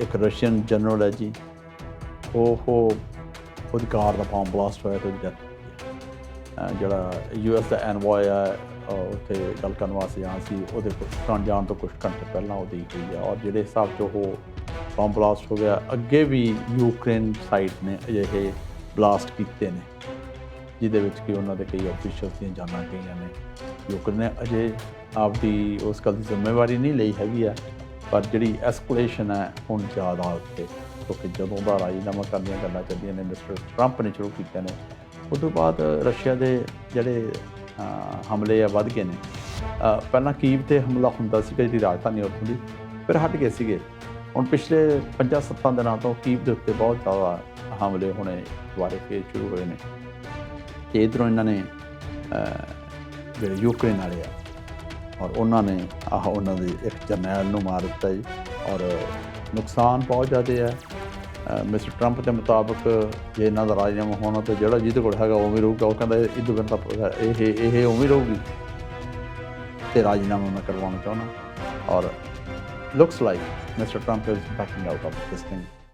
ਇੱਕ Russian general ਹੈ ਜੀ। ਉਹ ਉਹ ਉਹਦੀ ਕਾਰ ਦਾ ਬੰਬ ਬਲਾਸਟ ਹੋਇਆ ਤੇ ਉਹਦੀ death ਹੋ ਜਿਹੜਾ ਯੂਐਸ ਦਾ ਐਨਵੋਏ ਆ ਉੱਥੇ ਗੱਲ ਕਰਨ ਵਾਸਤੇ ਆ ਸੀ। ਉਹਦੇ ਪਾਕਿਸਤਾਨ ਜਾਣ ਤੋਂ ਕੁਝ ਘੰਟੇ ਪਹਿਲਾਂ ਉਹਦੀ ਗਈ ਆ। ਔਰ ਜਿਹੜੇ ਹਿਸਾਬ 'ਚ ਉਹ ਬੰਬ ਬਲਾਸਟ ਹੋ ਗਿਆ, ਅੱਗੇ ਵੀ ਯੂਕਰੇਨ ਸਾਈਡ ਨੇ ਅਜਿਹੇ ਬਲਾਸਟ ਕੀਤੇ ਨੇ, ਜਿਹਦੇ ਵਿੱਚ ਕਿ ਉਹਨਾਂ ਦੇ ਕਈ ਅਫੀਸ਼ੀਅਲਸ ਦੀਆਂ ਜਾਨਾਂ ਗਈਆਂ ਨੇ। ਯੂਕਰੇਨ ਨੇ ਅਜੇ ਆਪਦੀ ਉਸ ਗੱਲ ਦੀ ਜ਼ਿੰਮੇਵਾਰੀ ਨਹੀਂ ਲਈ ਹੈਗੀ ਆ। ਪਰ ਜਿਹੜੀ ਐਸਕੇਲੇਸ਼ਨ ਹੈ, ਹੁਣ ਜ਼ਿਆਦਾ ਉੱਤੇ ਕਿਉਂਕਿ ਜਦੋਂ ਦਾ ਰਾਜੀਨਾਮਾ ਕਰਨ ਦੀਆਂ ਗੱਲਾਂ ਚੱਲਦੀਆਂ ਨੇ, ਮਿਸਟਰ ਟਰੰਪ ਨੇ ਸ਼ੁਰੂ ਕੀਤੀਆਂ ਨੇ ਉਸ ਤੋਂ ਬਾਅਦ ਰਸ਼ੀਆ ਦੇ ਜਿਹੜੇ ਹਮਲੇ ਆ, ਵੱਧ ਗਏ ਨੇ। ਪਹਿਲਾਂ ਕੀਵ ਤੇ ਹਮਲਾ ਹੁੰਦਾ ਸੀਗਾ ਜਿਹੜੀ ਰਾਜਧਾਨੀ ਉੱਥੋਂ ਦੀ, ਫਿਰ ਹਟ ਗਏ ਸੀਗੇ। ਹੁਣ ਪਿਛਲੇ 5-7 ਦਿਨਾਂ ਤੋਂ ਕੀਵ ਦੇ ਉੱਤੇ ਬਹੁਤ ਜ਼ਿਆਦਾ ਹਮਲੇ ਹੋਣੇ ਦੁਬਾਰੇ ਫੇਰ ਸ਼ੁਰੂ ਹੋਏ ਨੇ। ਤੇ ਇਧਰੋਂ ਇਹਨਾਂ ਨੇ ਜਿਹੜੇ ਯੂਕਰੇਨ ਵਾਲੇ ਆ ਔਰ ਉਹਨਾਂ ਨੇ ਆਹ ਉਹਨਾਂ ਦੇ ਇੱਕ ਜਰਨੈਲ ਨੂੰ ਮਾਰ ਦਿੱਤਾ ਜੀ। ਔਰ ਨੁਕਸਾਨ ਬਹੁਤ ਜ਼ਿਆਦਾ ਹੈ। ਮਿਸਟਰ ਟਰੰਪ ਦੇ ਮੁਤਾਬਕ ਜੇ ਇਹਨਾਂ ਦਾ ਰਾਜਨਾਮਾ ਹੋਣਾ ਤਾਂ ਜਿਹੜਾ ਜਿਹਦੇ ਕੋਲ ਹੈਗਾ ਉਵੇਂ ਰਹੂਗਾ। ਉਹ ਕਹਿੰਦਾ ਇਹ ਤੋਂ ਤਾਂ ਇਹ ਇਹ ਉਵੇਂ ਰਹੂਗੀ। ਤੇ ਰਾਜਨਾਮਾ ਮੈਂ ਕਰਵਾਉਣਾ ਚਾਹੁੰਦਾ। Or looks like mister Trump is backing out of this thing